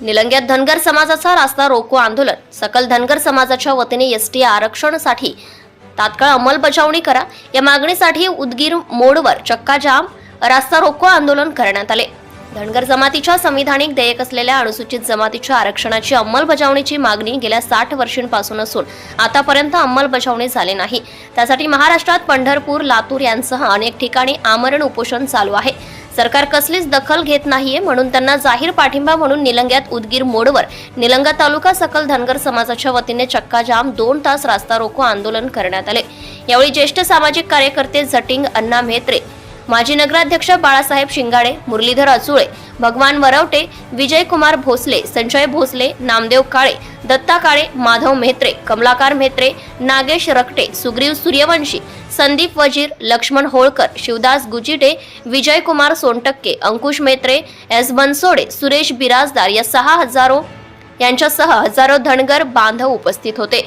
निलंग्यात धनगर समाजाचा रास्ता रोको आंदोलन. सकल धनगर समाजाच्या वतीने एस टी आरक्षणासाठी तात्काळ अंमलबजावणी करा. या मागणीसाठी उदगीर मोडवर चक्काजाम रास्ता रोको आंदोलन करण्यात आले. धनगर जमातीच्या संविधानिक देयक असलेल्या अनुसूचित जमातीच्या आरक्षणाची अंमलबजावणीची मागणी गेल्या साठ वर्षांपासून असून आतापर्यंत अंमलबजावणी झाले नाही. त्यासाठी महाराष्ट्रात पंढरपूर लातूर यांसह अनेक ठिकाणी आमरण उपोषण चालू आहे. सरकार कसलीच दखल घेत नाहीये म्हणून त्यांना जाहीर पाठिंबा म्हणून निलंग्यात उदगीर मोडवर. निलंगा तालुका सकल धनगर समाजाच्या वतीने चक्काजाम दोन तास रास्ता रोको आंदोलन करण्यात आले. यावेळी ज्येष्ठ सामाजिक कार्यकर्ते झटिंग अण्णा म्हेत्रे माजी नगराध्यक्ष बाळासाहेब शिंगाडे मुरलीधर अचुळे भगवान वरवटे विजयकुमार भोसले संजय भोसले नामदेव काळे दत्ता काळे माधव म्हेत्रे कमलाकार म्हेत्रे नागेश रकटे सुग्रीव सूर्यवंशी संदीप वजीर लक्ष्मण होळकर शिवदास गुजिटे विजयकुमार सोनटक्के अंकुश मेत्रे एस बनसोडे सुरेश बिराजदार या सहा हजारो यांच्यासह हजारो धनगर बांधव उपस्थित होते.